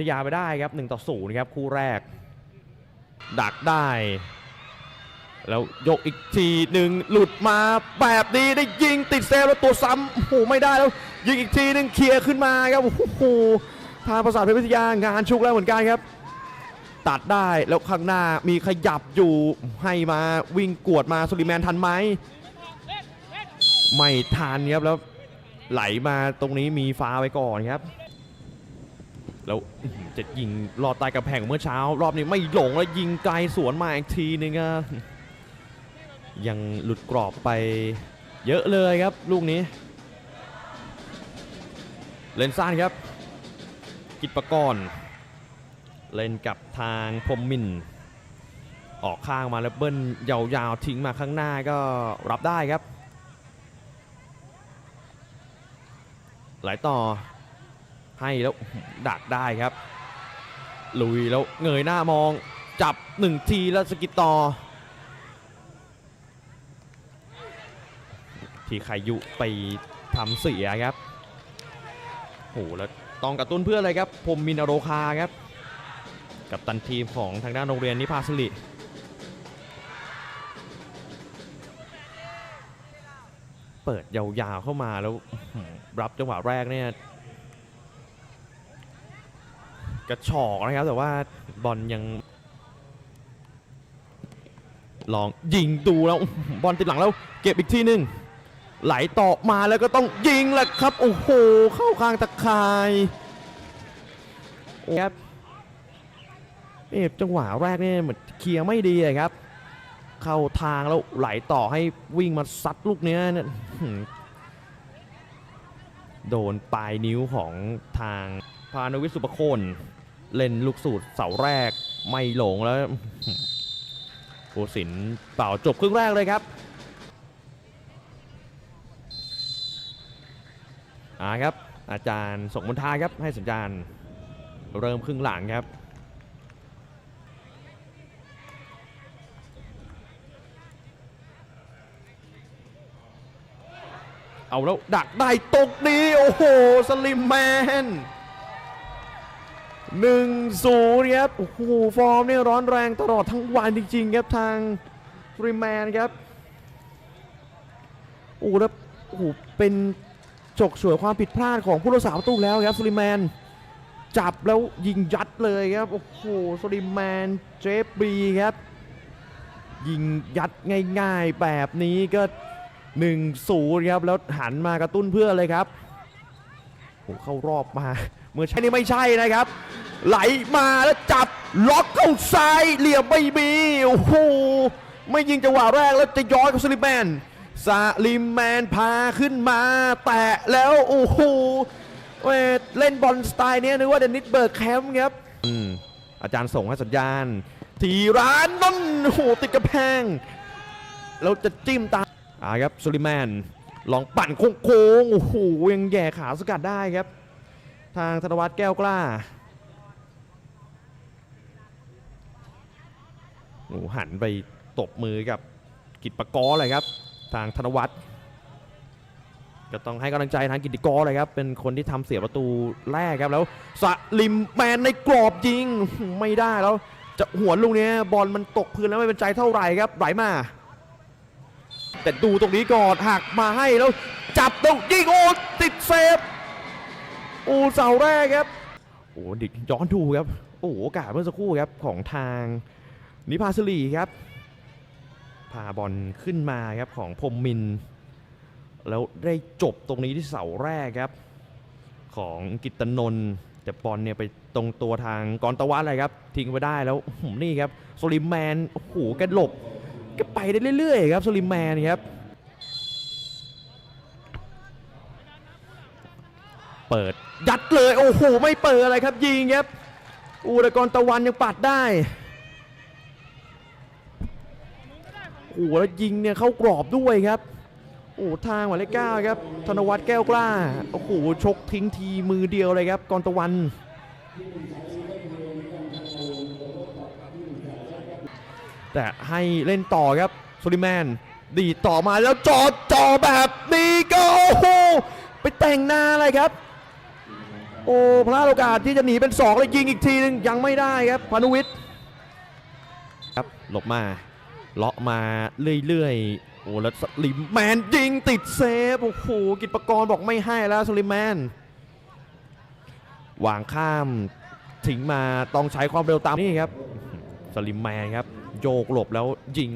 ทยาไปได้ครับ1ต่อ0ครับคู่แรก ดักได้ แล้วยกอีกทีหนึ่งหลุดมาแบบนี้ได้ยิงติดเซลแล้วตัวซ้ำโอ้โหไม่ได้แล้วยิงอีกทีหนึ่งเคลียร์ขึ้นมาครับโอ้โหทางประสาทเพชรวิทยางานชุกแล้วเหมือนกันครับ ตัดได้แล้วข้างหน้ามีขยับอยู่ให้มาวิ่งกวดมาสุริแมนทันไหมไม่ทันครับแล้วไหลมาตรงนี้มีฟ้าไว้ก่อนครับ แล้วจะยิงลอดใต้กระแพงเมื่อเช้า รอบนี้ไม่หลงแล้วยิงไกลสวนมาอีกทีนึงอะยังหลุดกรอบไปเยอะเลยครับลูกนี้ เลนซ่านครับ กิจประกรณ์เล่นกับทางพรมมิน ออกข้างมาแล้วเบิ้ลยาวๆทิ้งมาข้างหน้าก็รับได้ครับ ไหลต่อ ให้แล้วดักได้ครับ ลุยแล้วเงยหน้ามองจับหนึ่งทีแล้วสกิดต่อ ทีไคยุไปทำเสียครับโหแล้วต้องกระตุ้นเพื่อนเลยครับพรมมินอโรคาครับ กับตันทีมของทางด้านโรงเรียนนิพาสิริเปิดยาวๆเข้ามาแล้วรับจังหวะแรกเนี่ย กระชอกนะครับ แต่ว่าบอลยัง ลองยิงดูแล้วบอลติดหลังแล้ว เก็บอีกทีหนึ่งไหลต่อมาแล้วก็ต้องยิงแหละครับ โอ้โห เข้าข้างตะข่ายครับเอ๊ะจังหวะแรกเนี่ยเหมือนเคลียร์ไม่ดีครับ เข้าทางแล้วไหลต่อให้วิ่งมาซัดลูกเนี้ยโดนปลายนิ้วของทางพานุวิสุปโคน เล่นลูกสูตรเสาแรกไม่หลงแล้วอื้อหือผู้สินเป่าจบครึ่งแรกเลยครับอาครับ อาจารย์ส่งมนทาครับให้สัญญาณเริ่มครึ่งหลังครับเอาแล้วดักได้ตกนี้โอ้โห สลิมแมน หนึ่งศูนย์ครับโอ้โหฟอร์มเนี่ยร้อนแรงตลอดทั้งวันจริงๆครับทางสลิแมนครับโอ้โหแล้วโอ้โหเป็นจกสวยความผิดพลาดของผู้รักษาประตูแล้วครับสลิแมนจับแล้วยิงยัดเลยครับ โอ้โหสลิมแมนเจฟบีครับ ยิงยัดง่ายๆแบบนี้ก็1 0ครับ แล้วหันมากระตุ้นเพื่อนเลยครับ โอ้เข้ารอบมา เมื่อใช่นี่ไม่ใช่นะครับ ไหลมาแล้วจับล็อกเข้าซ้ายเหลี่ยมไม่มีโอ้โหไม่ยิงจังหวะแรกแล้วจะย้อนกับสลิมแมนสลิมแมนพาขึ้นมา แตะแล้วโอ้โหเวเล่นบอลสไตล์เนี้ยนึกว่าเดนิสเบิร์กแคมป์ครับอืมอาจารย์ส่งให้สัญญาณ ทีร้านนั่นโอ้โหติดกระแพง แล้วจะจิ้มตาอ่าครับสุลิแมน ลองปั่นโค้งๆโอ้โหยังแย่ขาสกัดได้ครับ ทางธนวัฒน์แก้วกล้าโอ้โหหันไปตบมือกับกิตปะกอเลยครับ ทางธนวัฒน์ก็ต้องให้กำลังใจทางกิตติกรเลยครับ เป็นคนที่ทำเสียประตูแรกครับแล้วสลิมแมนในกรอบยิงไม่ได้แล้ว จะหัวลูกเนี้ยบอลมันตกพื้นแล้วไม่เป็นใจเท่าไหร่ครับไหลมา แต่ดูตรงนี้ก่อนหักมาให้แล้วจับตรงยิงโอ้ติดเซฟโอ้เสาแรกครับโอ้ดิย้อนดูครับโอ้โอกาสเมื่อสักครู่ครับของทางนิพาสลีครับพาบอลขึ้นมาครับของพรมมิน แล้วได้จบตรงนี้ที่เสาแรกครับ ของกิตตนนท์แต่บอลเนี่ยไปตรงตัวทางกรตะวันเลยครับ ทิ้งไปได้แล้วนี่ครับโซลิมแมนโอ้โหแกหลบ ก็ไปได้เรื่อยๆครับสลิมแมนครับ เปิดยัดเลยโอ้โหไม่เปิดอะไรครับยิงครับอูรกรตะวันยังปัดได้โอ้โหแล้วยิงเนี่ยเข้ากรอบด้วยครับโอ้ทางหมายเลขเก้าครับธนวัฒน์แก้วกล้าโอ้โหชกทิ้งทีมือเดียวเลยครับกรตะวัน แต่ให้เล่นต่อครับสุลิแมน ดีต่อมาแล้วจอดจอแบบนี้ก็โอ้โหไปแต่งหน้าอะไรครับ โอ้พลาดโอกาสที่จะหนีเป็นสองเลยยิงอีกทีนึงยังไม่ได้ครับพานุวิทย์ครับหลบมาเลาะมาเรื่อยๆโอ้แล้วสลิมแมนยิงติดเซฟโอ้โหกิจปกรณ์บอกไม่ให้แล้วสลิมแมนวางข้ามทิ้งมาต้องใช้ความเร็วตามนี่ครับสลิมแมนครับ โยกหลบแล้วยิง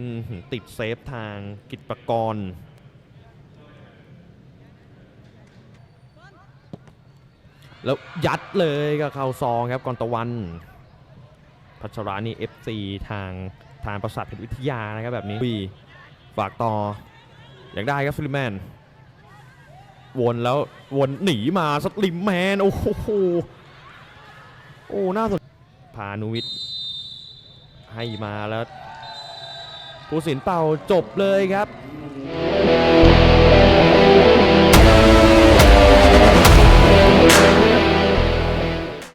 ติดเซฟทางกิจปกรณ์แล้วยัดเลยกับเข้าซองครับกอนตะวัน พัชรานี่ FC ทางทางประสาทเพชรวิทยานะครับแบบนี้วีฝากต่อ อยากได้ครับฟิลิแมน วนแล้ววนหนีมาสลิมแมน โอ้โห โอ้ น่าสนพานุวิทย์ ให้มาแล้วผู้สินเป่าจบเลยครับ